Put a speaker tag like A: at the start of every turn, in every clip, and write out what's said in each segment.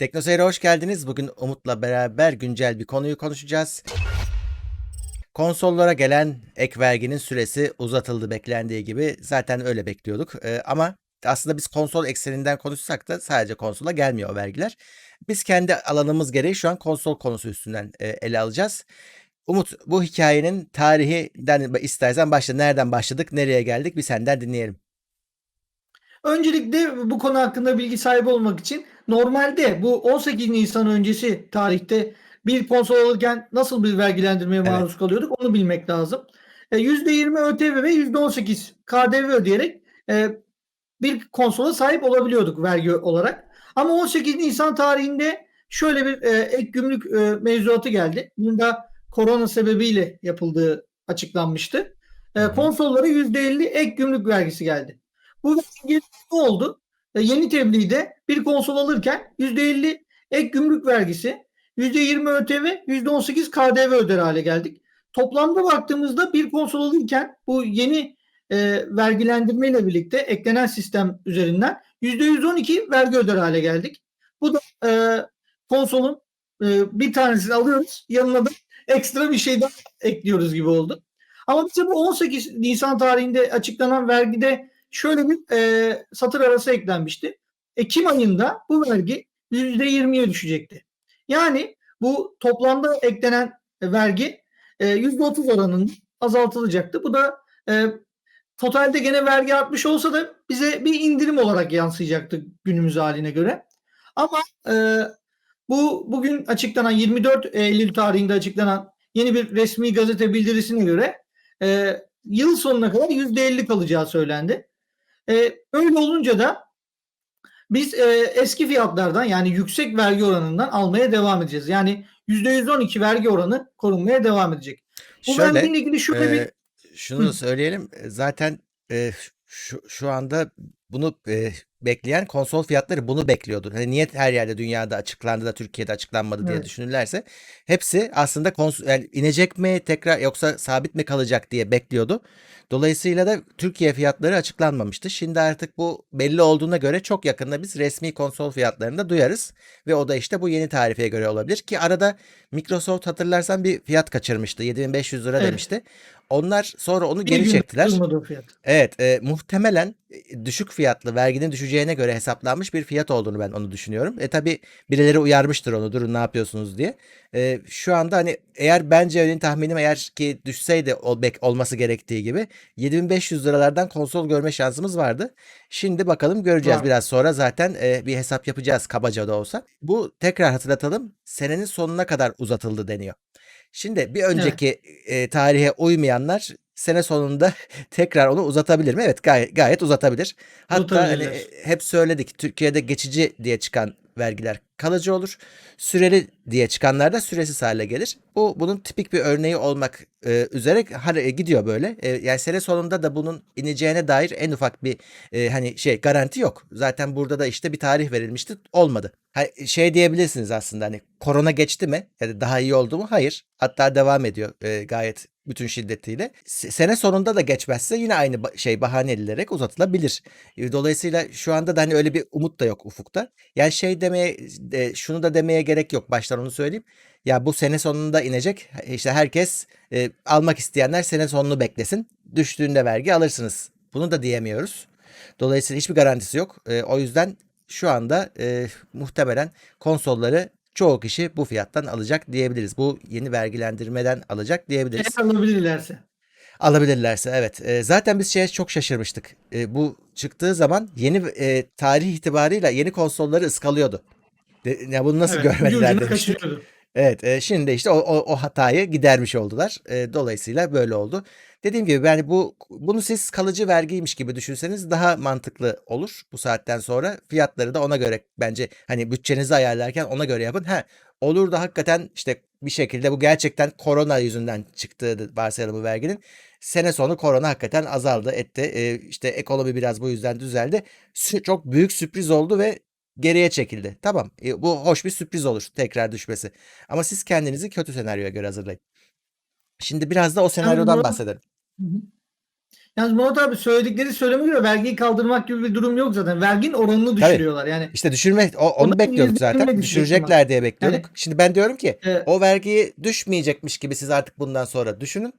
A: Teknoseyir'e hoş geldiniz. Bugün Umut'la beraber güncel bir konuyu konuşacağız. Konsollara gelen ek verginin süresi uzatıldı beklendiği gibi. Zaten öyle bekliyorduk. Ee, ama aslında biz konsol ekseninden konuşsak da sadece konsola gelmiyor o vergiler. Biz kendi alanımız gereği şu an konsol konusu üstünden e, ele alacağız. Umut bu hikayenin tarihinden istersen başla. Nereden başladık, nereye geldik bir senden dinleyelim.
B: Öncelikle bu konu hakkında bilgi sahibi olmak için normalde bu 18 Nisan öncesi tarihte bir konsol alırken nasıl bir vergilendirmeye
A: Evet.
B: maruz kalıyorduk onu bilmek lazım. E, %20 ÖTV ve %18 KDV ödeyerek e, bir konsola sahip olabiliyorduk vergi olarak. Ama 18 Nisan tarihinde şöyle bir e, ek gümrük e, mevzuatı geldi. Bunun da korona sebebiyle yapıldığı açıklanmıştı. E, konsollara %50 ek gümrük vergisi geldi. Bu vergi oldu? E, yeni tebliğde bir konsol alırken %50 ek gümrük vergisi, %20 ÖTV, %18 KDV öder hale geldik. Toplamda baktığımızda bir konsol alırken bu yeni e, vergilendirme ile birlikte eklenen sistem üzerinden %112 vergi öder hale geldik. Bu da e, konsolun e, bir tanesini alıyoruz yanına da ekstra bir şey daha ekliyoruz gibi oldu. Ama bize bu 18 Nisan tarihinde açıklanan vergide şöyle bir e, satır arası eklenmişti. Ekim ayında bu vergi %20'ye düşecekti. Yani bu toplamda eklenen vergi e, %30 oranında azaltılacaktı. Bu da e, totalde gene vergi artmış olsa da bize bir indirim olarak yansıyacaktı günümüz haline göre. Ama e, bu bugün açıklanan 24 Eylül tarihinde açıklanan yeni bir resmi gazete bildirisine göre e, yıl sonuna kadar %50 kalacağı söylendi. E, öyle olunca da biz e, eski fiyatlardan yani yüksek vergi oranından almaya devam edeceğiz. Yani %112 vergi oranı korunmaya devam edecek. Bu
A: Şöyle,
B: vergiyle ilgili şöyle bir
A: Ee, şunu
B: Hı.
A: söyleyelim. E, Zaten e, şu, şu anda bunu e, bekleyen konsol fiyatları bunu bekliyordu. Hani niye her yerde dünyada açıklandı da Türkiye'de açıklanmadı diye
B: Evet.
A: düşünürlerse hepsi aslında kons- yani inecek mi tekrar yoksa sabit mi kalacak diye bekliyordu. Dolayısıyla da Türkiye fiyatları açıklanmamıştı. Şimdi artık bu belli olduğuna göre çok yakında biz resmi konsol fiyatlarını da duyarız ve o da işte bu yeni tarifeye göre olabilir ki arada Microsoft hatırlarsan bir fiyat kaçırmıştı. 7500 lira
B: Evet.
A: demişti. Onlar sonra onu geri çektiler. Evet, e, muhtemelen e, düşük fiyatlı verginin düşeceğine göre hesaplanmış bir fiyat olduğunu ben onu düşünüyorum. E tabi birileri uyarmıştır onu durun ne yapıyorsunuz diye. E, şu anda hani eğer bence benim tahminim eğer ki düşseydi ol, bek- olması gerektiği gibi 7500 liralardan konsol görme şansımız vardı. Şimdi bakalım göreceğiz
B: Var.
A: biraz sonra zaten e, bir hesap yapacağız kabaca da olsa. Bu tekrar hatırlatalım senenin sonuna kadar uzatıldı deniyor. Şimdi bir
B: Evet.
A: önceki e, tarihe uymayanlar sene sonunda tekrar onu uzatabilir mi? Evet gayet, gayet uzatabilir. Hatta hani hep söyledik Türkiye'de geçici diye çıkan vergiler kalıcı olur. Süreli diye çıkanlar da süresiz hale gelir. Bu bunun tipik bir örneği olmak e, üzere hare- gidiyor böyle. E, yani sene sonunda da bunun ineceğine dair en ufak bir e, hani şey garanti yok. Zaten burada da işte bir tarih verilmişti. Olmadı. Ha, şey diyebilirsiniz aslında hani korona geçti mi? Ya da daha iyi oldu mu? Hayır. Hatta devam ediyor e, gayet bütün şiddetiyle. Sene sonunda da geçmezse yine aynı şey bahane edilerek uzatılabilir. E, Dolayısıyla şu anda da hani öyle bir umut da yok ufukta. Yani şey demeye şunu da demeye gerek yok. Baştan onu söyleyeyim. Ya bu sene sonunda inecek. İşte herkes e, almak isteyenler sene sonunu beklesin. Düştüğünde vergi alırsınız. Bunu da diyemiyoruz. Dolayısıyla hiçbir garantisi yok. E, o yüzden şu anda e, muhtemelen konsolları çoğu kişi bu fiyattan alacak diyebiliriz. Bu yeni vergilendirmeden alacak diyebiliriz.
B: Eğer alabilirlerse.
A: Alabilirlerse evet. E, zaten biz şeye çok şaşırmıştık. E, bu çıktığı zaman yeni e, tarih itibarıyla yeni konsolları ıskalıyordu. De, ya bunu nasıl
B: Evet.
A: görmediler demiştik. Evet, e, şimdi işte o, o, o hatayı gidermiş oldular. E, dolayısıyla böyle oldu. Dediğim gibi yani bu bunu siz kalıcı vergiymiş gibi düşünseniz daha mantıklı olur bu saatten sonra. Fiyatları da ona göre bence hani bütçenizi ayarlarken ona göre yapın. Ha olur da hakikaten işte bir şekilde bu gerçekten korona yüzünden çıktığı varsayalım bu verginin. Sene sonu korona hakikaten azaldı etti. E, işte ekonomi biraz bu yüzden düzeldi. Çok büyük sürpriz oldu ve geriye çekildi. Tamam. e, bu hoş bir sürpriz olur tekrar düşmesi. Ama siz kendinizi kötü senaryoya göre hazırlayın. Şimdi biraz da o senaryodan bahsedelim.
B: Hı hı. Yalnız Murat abi söyledikleri söyleme göre vergiyi kaldırmak gibi bir durum yok zaten. Verginin oranını düşürüyorlar. Yani
A: İşte düşürme o- onu
B: Ondan
A: bekliyorduk
B: yüzde yirmi
A: zaten.
B: düşecek
A: Düşürecekler diye bekliyorduk.
B: Yani-
A: Şimdi ben diyorum ki
B: e,
A: o vergiyi düşmeyecekmiş gibi siz artık bundan sonra düşünün.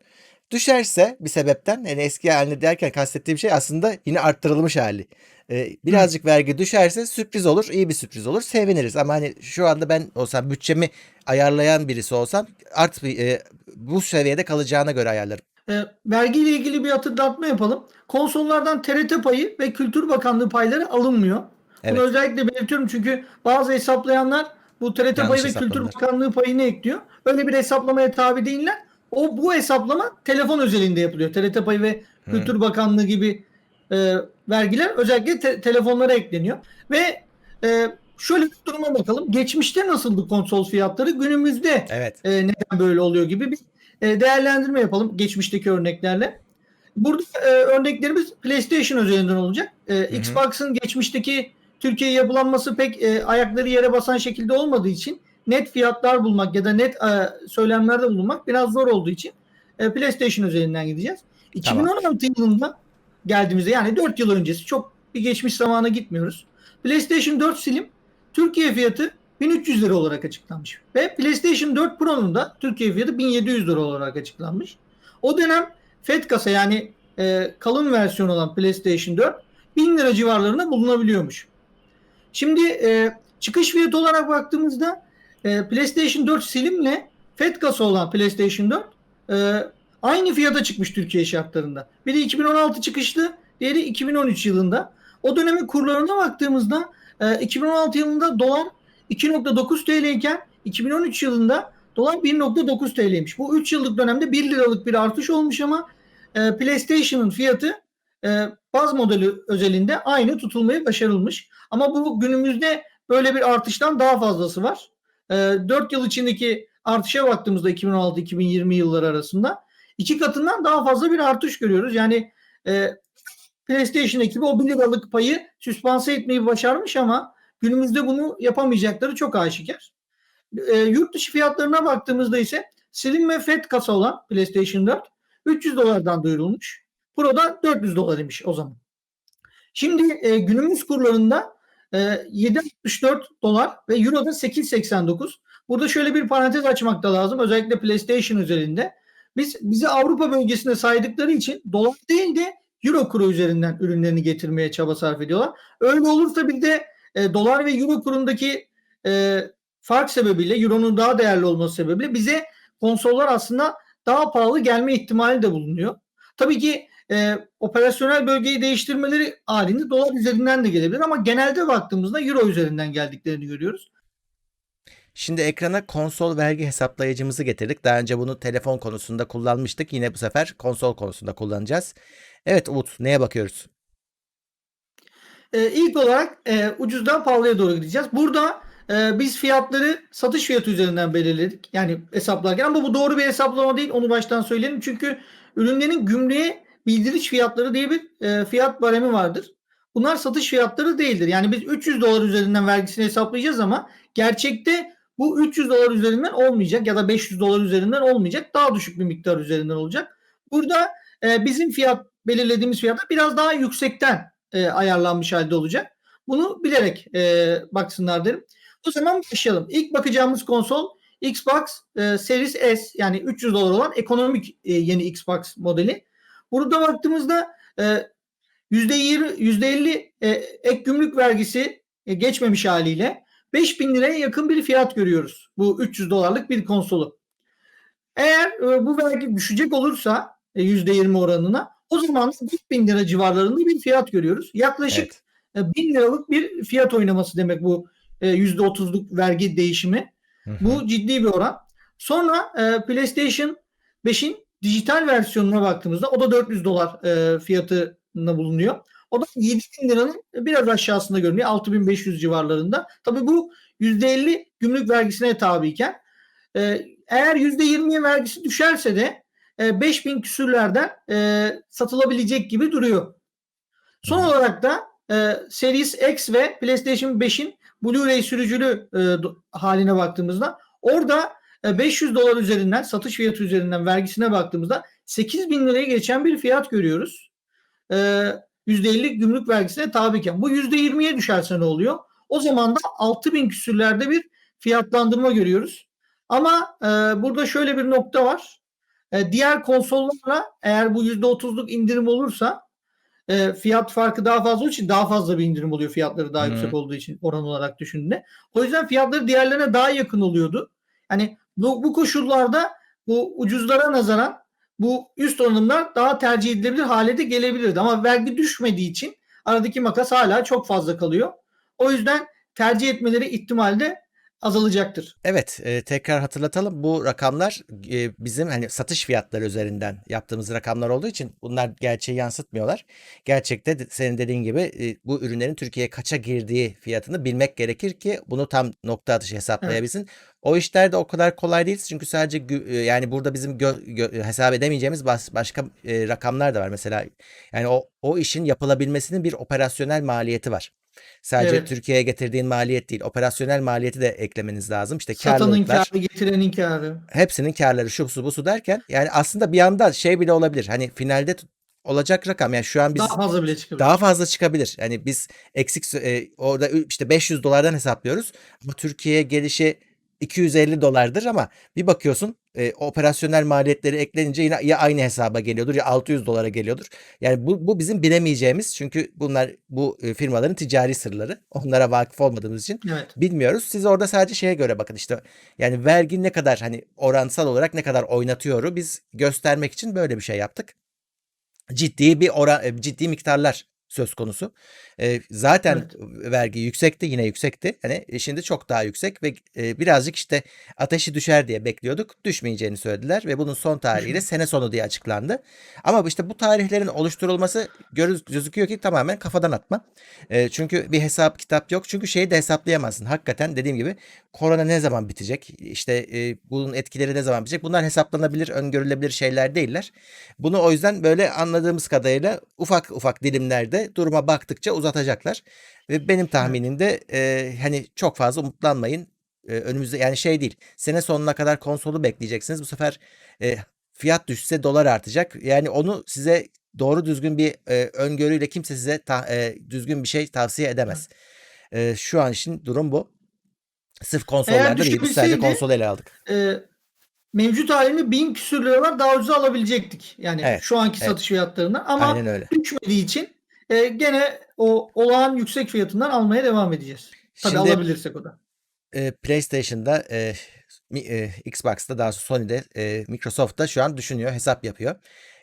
A: Düşerse bir sebepten yani eski haline derken kastettiğim şey aslında yine arttırılmış hali. Ee, birazcık vergi düşerse sürpriz olur, iyi bir sürpriz olur, seviniriz. Ama hani şu anda ben olsam bütçemi ayarlayan birisi olsam art e, bu seviyede kalacağına göre ayarlarım.
B: E, vergiyle ilgili bir hatırlatma yapalım. Konsollardan TRT payı ve Kültür Bakanlığı payları alınmıyor.
A: Evet.
B: Bunu özellikle belirtiyorum çünkü bazı hesaplayanlar bu TRT
A: Yanlış
B: payı ve Kültür. Bakanlığı payını ekliyor. Öyle bir hesaplamaya tabi değiller. O bu hesaplama telefon özelinde yapılıyor. TRT payı ve
A: Hmm.
B: Kültür Bakanlığı gibi e, vergiler özellikle te- telefonlara ekleniyor. Ve e, şöyle bir duruma bakalım. Geçmişte nasıldı konsol fiyatları? Günümüzde
A: Evet.
B: e, neden böyle oluyor gibi bir e, değerlendirme yapalım geçmişteki örneklerle. Burada e, örneklerimiz PlayStation üzerinden olacak. E. Xbox'ın geçmişteki Türkiye yapılanması pek e, ayakları yere basan şekilde olmadığı için net fiyatlar bulmak ya da net e, söylemlerde bulunmak biraz zor olduğu için e, PlayStation üzerinden gideceğiz.
A: Tamam.
B: 2016 yılında geldiğimizde yani 4 yıl öncesi çok bir geçmiş zamana gitmiyoruz. PlayStation 4 Slim Türkiye fiyatı 1300 lira olarak açıklanmış. Ve PlayStation 4 Pro'nun da Türkiye fiyatı 1700 lira olarak açıklanmış. O dönem FAT kasa yani e, kalın versiyon olan PlayStation 4 1000 lira civarlarında bulunabiliyormuş. Şimdi e, çıkış fiyatı olarak baktığımızda e, PlayStation 4 Slim'le FAT kasa olan PlayStation 4 e, aynı fiyata çıkmış Türkiye şartlarında. Biri 2016 çıkışlı, diğeri 2013 yılında. O dönemin kurlarına baktığımızda e, 2016 yılında dolar 2.9 TL iken 2013 yılında dolar 1.9 TL'ymiş. Bu 3 yıllık dönemde 1 liralık bir artış olmuş ama e, PlayStation'ın fiyatı e, baz modeli özelinde aynı tutulmayı başarılmış. Ama bu günümüzde böyle bir artıştan daha fazlası var. E, 4 yıl içindeki artışa baktığımızda 2016-2020 yılları arasında iki katından daha fazla bir artış görüyoruz. Yani e, PlayStation ekibi o 1 liralık payı süspanse etmeyi başarmış ama günümüzde bunu yapamayacakları çok aşikar. E, yurt dışı fiyatlarına baktığımızda ise Slim ve FAT kasa olan PlayStation 4 300 dolardan duyurulmuş. Pro da 400 dolar imiş o zaman. Şimdi e, günümüz kurlarında e, 7.64 dolar ve Euro da 8.89. Burada şöyle bir parantez açmak da lazım. Özellikle PlayStation üzerinde. Biz bizi Avrupa bölgesinde saydıkları için dolar değil de Euro kuru üzerinden ürünlerini getirmeye çaba sarf ediyorlar. Öyle olursa bir de e, dolar ve Euro kurundaki e, fark sebebiyle Euro'nun daha değerli olması sebebiyle bize konsollar aslında daha pahalı gelme ihtimali de bulunuyor. Tabii ki e, operasyonel bölgeyi değiştirmeleri halinde dolar üzerinden de gelebilir ama genelde baktığımızda euro üzerinden geldiklerini görüyoruz.
A: Şimdi ekrana konsol vergi hesaplayıcımızı getirdik. Daha önce bunu telefon konusunda kullanmıştık. Yine bu sefer konsol konusunda kullanacağız. Evet Umut neye bakıyoruz?
B: E, ilk olarak e, ucuzdan pahalıya doğru gideceğiz. Burada e, biz fiyatları satış fiyatı üzerinden belirledik. Yani hesaplarken ama bu doğru bir hesaplama değil. Onu baştan söyleyelim. Çünkü ürünlerin gümrüğe bildiriş fiyatları diye bir e, fiyat baremi vardır. Bunlar satış fiyatları değildir. Yani biz 300 dolar üzerinden vergisini hesaplayacağız ama gerçekte bu 300 dolar üzerinden olmayacak ya da 500 dolar üzerinden olmayacak. Daha düşük bir miktar üzerinden olacak. Burada e, bizim fiyat belirlediğimiz fiyata biraz daha yüksekten e, ayarlanmış halde olacak. Bunu bilerek e, baksınlar derim. O zaman başlayalım. İlk bakacağımız konsol Xbox e, Series S yani 300 dolar olan ekonomik e, yeni Xbox modeli. Burada baktığımızda e, %20 %50 e, ek gümrük vergisi e, geçmemiş haliyle 5000 liraya yakın bir fiyat görüyoruz. Bu 300 dolarlık bir konsolu. Eğer e, bu vergi düşecek olursa e, %20 oranına o zaman 4000 lira civarlarında bir fiyat görüyoruz. Yaklaşık
A: Evet.
B: e, 1000 liralık bir fiyat oynaması demek bu e, %30'luk vergi değişimi.
A: Hı hı.
B: Bu ciddi bir oran. Sonra e, PlayStation 5'in dijital versiyonuna baktığımızda o da 400 dolar e, fiyatına bulunuyor. O da 7000 liranın biraz aşağısında görünüyor. 6500 civarlarında. Tabii bu %50 gümrük vergisine tabiyken e, eğer %20'ye vergisi düşerse de e, 5000 küsürlerden e, satılabilecek gibi duruyor. Son olarak da e, Series X ve PlayStation 5'in Blu-ray sürücülü e, do- haline baktığımızda orada e, 500 dolar üzerinden satış fiyatı üzerinden vergisine baktığımızda 8000 liraya geçen bir fiyat görüyoruz. e, %50 gümrük vergisine tabiken. Bu %20'ye düşerse ne oluyor? O zaman da 6000 küsürlerde bir fiyatlandırma görüyoruz. Ama e, burada şöyle bir nokta var. E, diğer konsollarla eğer bu %30'luk indirim olursa e, fiyat farkı daha fazla için daha fazla bir indirim oluyor fiyatları daha
A: Hı.
B: yüksek olduğu için oran olarak düşündüğünde. O yüzden fiyatları diğerlerine daha yakın oluyordu. Hani bu, bu koşullarda bu ucuzlara nazaran bu üst donanımlar daha tercih edilebilir hale de gelebilirdi. Ama vergi düşmediği için aradaki makas hala çok fazla kalıyor. O yüzden tercih etmeleri ihtimali de azalacaktır.
A: Evet, e, tekrar hatırlatalım. Bu rakamlar e, bizim hani satış fiyatları üzerinden yaptığımız rakamlar olduğu için bunlar gerçeği yansıtmıyorlar. Gerçekte de senin dediğin gibi e, bu ürünlerin Türkiye'ye kaça girdiği fiyatını bilmek gerekir ki bunu tam nokta atışı hesaplayabilsin. O işler de o kadar kolay değil çünkü sadece e, yani burada bizim hesap edemeyeceğimiz bas- başka e, rakamlar da var. Mesela yani o o işin yapılabilmesinin bir operasyonel maliyeti var. Sadece
B: Evet.
A: Türkiye'ye getirdiğin maliyet değil, operasyonel maliyeti de eklemeniz lazım. İşte
B: Satanın karı, getirenin karı.
A: hepsinin karları şu su bu su derken yani aslında bir anda şey bile olabilir. Hani finalde olacak rakam yani şu an biz
B: Daha fazla bile çıkabilir.
A: daha fazla çıkabilir. Yani biz eksik e, orada işte 500 dolardan hesaplıyoruz. Ama Türkiye'ye gelişi 250 dolardır ama bir bakıyorsun e, operasyonel maliyetleri eklenince yine ya aynı hesaba geliyordur ya 600 dolara geliyordur. Yani bu, bu bizim bilemeyeceğimiz çünkü bunlar bu e, firmaların ticari sırları. Onlara vakıf olmadığımız için
B: Evet.
A: bilmiyoruz. Siz orada sadece şeye göre bakın işte yani vergi ne kadar hani oransal olarak ne kadar oynatıyoru biz göstermek için böyle bir şey yaptık. Ciddi bir oran e, ciddi miktarlar söz konusu. E, zaten
B: Evet.
A: vergi yüksekti yine yüksekti. Hani e, şimdi çok daha yüksek ve e, birazcık işte ateşi düşer diye bekliyorduk. Düşmeyeceğini söylediler ve bunun son tarihi de sene sonu diye açıklandı. Ama işte bu tarihlerin oluşturulması gözüküyor ki tamamen kafadan atma. E, çünkü bir hesap kitap yok. Çünkü şeyi de hesaplayamazsın. Hakikaten dediğim gibi korona ne zaman bitecek? İşte e, bunun etkileri ne zaman bitecek? Bunlar hesaplanabilir, öngörülebilir şeyler değiller. Bunu o yüzden böyle anladığımız kadarıyla ufak ufak dilimlerde duruma baktıkça uzatacaklar. Ve benim tahminimde e, hani çok fazla umutlanmayın. E, önümüzde yani şey değil. Sene sonuna kadar konsolu bekleyeceksiniz. Bu sefer e, fiyat düşse dolar artacak. Yani onu size doğru düzgün bir e, öngörüyle kimse size ta- e, düzgün bir şey tavsiye edemez. E, şu an için durum bu. Sırf konsollarda değil. Biz sadece konsolu ele aldık.
B: e, mevcut halini bin küsür liralar daha ucuza alabilecektik. Yani
A: Evet,
B: şu anki
A: evet.
B: satış fiyatlarından. Ama
A: Aynen öyle.
B: düşmediği için e, gene o olağan yüksek fiyatından almaya devam edeceğiz. Tabii
A: Şimdi-
B: alabilirsek o da.
A: e, PlayStation'da, e, e, Xbox'ta daha sonra Sony'de, e, Microsoft'ta şu an düşünüyor, hesap yapıyor.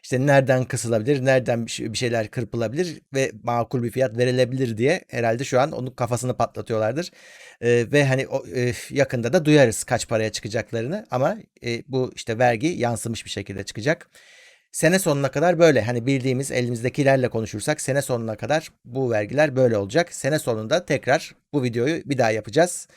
A: İşte nereden kısılabilir, nereden bir şey- bir şeyler kırpılabilir ve makul bir fiyat verilebilir diye herhalde şu an onun kafasını patlatıyorlardır. E, ve hani o, e, yakında da duyarız kaç paraya çıkacaklarını ama e, bu işte vergi yansımış bir şekilde çıkacak. Sene sonuna kadar böyle hani bildiğimiz elimizdekilerle konuşursak sene sonuna kadar bu vergiler böyle olacak. Sene sonunda tekrar bu videoyu bir daha yapacağız.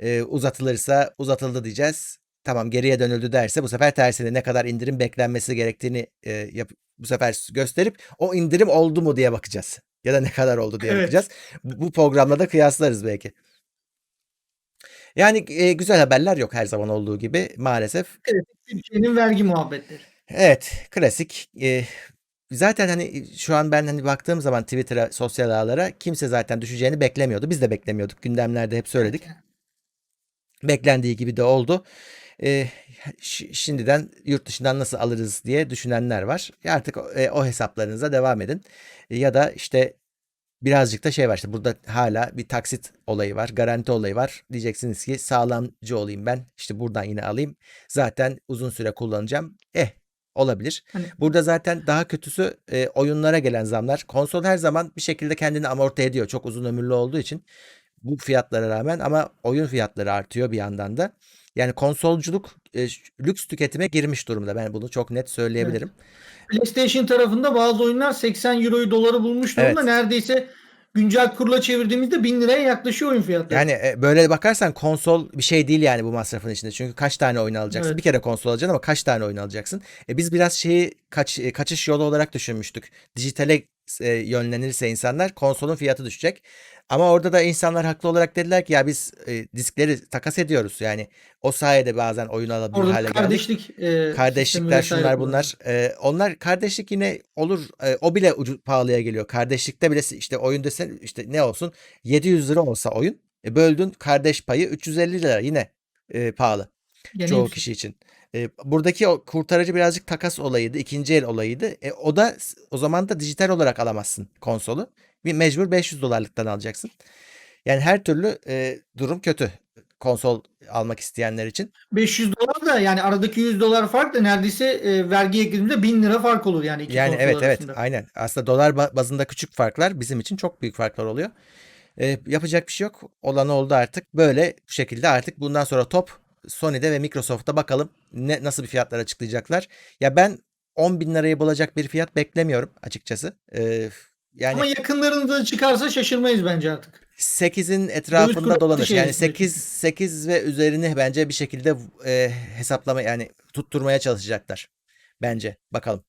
A: Ee, uzatılırsa uzatıldı diyeceğiz. Tamam geriye dönüldü derse bu sefer tersine ne kadar indirim beklenmesi gerektiğini e, yap- bu sefer gösterip o indirim oldu mu diye bakacağız. Ya da ne kadar oldu diye
B: Evet.
A: bakacağız. Bu, bu programla da kıyaslarız belki. Yani e, güzel haberler yok her zaman olduğu gibi maalesef.
B: Türkiye'nin vergi muhabbetleri.
A: Evet, klasik. Eee, zaten hani şu an ben hani baktığım zaman Twitter'a, sosyal ağlara kimse zaten düşeceğini beklemiyordu. Biz de beklemiyorduk. Gündemlerde hep söyledik. Beklendiği gibi de oldu. Şi- şimdiden yurt dışından nasıl alırız diye düşünenler var. Artık o, e, o hesaplarınıza devam edin. E, ya da işte birazcık da şey var işte burada hala bir taksit olayı var, garanti olayı var. Diyeceksiniz ki sağlamcı olayım ben. İşte buradan yine alayım. Zaten uzun süre kullanacağım. Eh olabilir.
B: Hani-
A: Burada zaten daha kötüsü e, oyunlara gelen zamlar. Konsol her zaman bir şekilde kendini amorti ediyor. Çok uzun ömürlü olduğu için bu fiyatlara rağmen ama oyun fiyatları artıyor bir yandan da. Yani konsolculuk e, lüks tüketime girmiş durumda. Ben bunu çok net söyleyebilirim.
B: PlayStation tarafında bazı oyunlar 80 euroyu doları bulmuş durumda.
A: Evet.
B: Neredeyse güncel kurla çevirdiğimizde 1000 liraya yaklaşıyor oyun fiyatları.
A: Yani e, böyle bakarsan konsol bir şey değil yani bu masrafın içinde. Çünkü kaç tane oyun alacaksın?
B: Evet.
A: Bir kere konsol alacaksın ama kaç tane oyun alacaksın? E, biz biraz şeyi kaç, e, kaçış yolu olarak düşünmüştük. Dijitale e, yönlenirse insanlar konsolun fiyatı düşecek. Ama orada da insanlar haklı olarak dediler ki ya biz e, diskleri takas ediyoruz. Yani o sayede bazen oyun alabilir
B: Orada
A: hale geldik.
B: kardeşlik e,
A: Kardeşlikler şunlar bunlar. Ee, onlar kardeşlik yine olur. Ee, o bile ucu, pahalıya geliyor. Kardeşlikte bile işte oyun desen işte ne olsun 700 lira olsa oyun. E, böldün kardeş payı 350 lira yine e, pahalı
B: Gene
A: çoğu
B: yüksek.
A: kişi için. E, buradaki o kurtarıcı birazcık takas olayıydı. ikinci el olayıydı. E, o da o zaman da dijital olarak alamazsın konsolu. Bir mecbur 500 dolarlıktan alacaksın. Yani her türlü e, durum kötü konsol almak isteyenler için.
B: 500 dolar da yani aradaki 100 dolar fark da neredeyse e, vergi eklediğimde 1000 lira fark olur yani iki
A: Yani evet evet
B: arasında.
A: aynen. Aslında dolar ba- bazında küçük farklar bizim için çok büyük farklar oluyor. Ee, yapacak bir şey yok. Olan oldu artık. Böyle bu şekilde artık bundan sonra top Sony'de ve Microsoft'ta bakalım ne nasıl bir fiyatlar açıklayacaklar. Ya ben 10 bin lirayı bulacak bir fiyat beklemiyorum açıkçası. Ee, yani
B: Ama yakınlarında çıkarsa şaşırmayız bence artık.
A: 8'in etrafında dolanır.
B: şey
A: Yani
B: esnetiyor
A: 8 8 ve üzerini bence bir şekilde e, hesaplama yani tutturmaya çalışacaklar. Bence. Bakalım.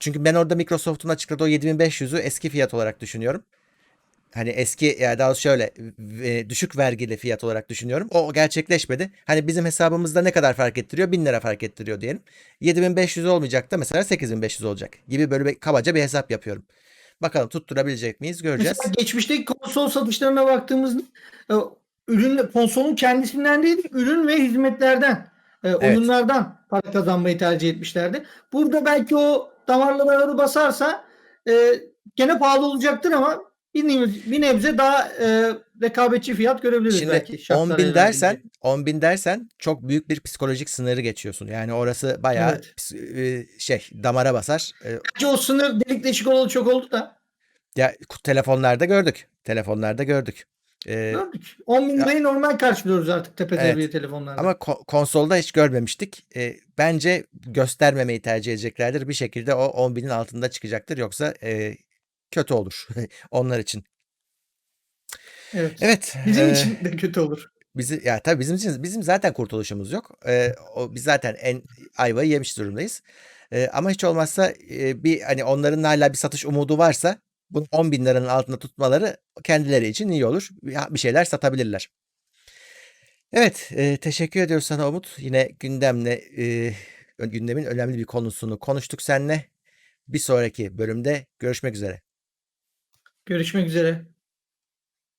A: Çünkü ben orada Microsoft'un açıkladığı o 7500'ü eski fiyat olarak düşünüyorum. Hani eski yani daha şöyle e, düşük vergili fiyat olarak düşünüyorum. O gerçekleşmedi. Hani bizim hesabımızda ne kadar fark ettiriyor? 1000 lira fark ettiriyor diyelim. 7500 olmayacak da mesela 8500 olacak gibi böyle bir, kabaca bir hesap yapıyorum. Bakalım tutturabilecek miyiz göreceğiz.
B: Mesela geçmişteki konsol satışlarına baktığımızda e, ürün konsolun kendisinden değil ürün ve hizmetlerden e, oyunlardan para kazanmayı tercih etmişlerdi. Burada belki o damarlara basarsa e, gene pahalı olacaktır ama bir nebze, bir nebze daha e, rekabetçi fiyat görebiliriz
A: Şimdi
B: belki.
A: 10
B: şartlar
A: bin dersen
B: verdiğince.
A: 10 bin dersen çok büyük bir psikolojik sınırı geçiyorsun. Yani orası bayağı
B: Evet.
A: e, şey damara basar. E,
B: Bence o sınır delik deşik olalı çok oldu da
A: Ya telefonlarda gördük. Telefonlarda gördük. E,
B: gördük. 10 bin lirayı normal karşılıyoruz artık tepe
A: Evet.
B: telefonlarda.
A: ama ko- konsolda hiç görmemiştik. E, bence göstermemeyi tercih edeceklerdir. Bir şekilde o 10 binin altında çıkacaktır. Yoksa e, kötü olur onlar için.
B: evet.
A: Evet.
B: Bizim
A: e,
B: için de kötü olur.
A: Bizi ya tabii bizim için bizim zaten kurtuluşumuz yok. Ee, o biz zaten en ayvayı yemiş durumdayız. Ee, ama hiç olmazsa e, bir hani onların hala bir satış umudu varsa bunu 10 bin liranın altında tutmaları kendileri için iyi olur. Bir şeyler satabilirler. Evet, e, teşekkür ediyoruz sana Umut. Yine gündemle e, gündemin önemli bir konusunu konuştuk seninle. Bir sonraki bölümde görüşmek üzere.
B: Görüşmek üzere.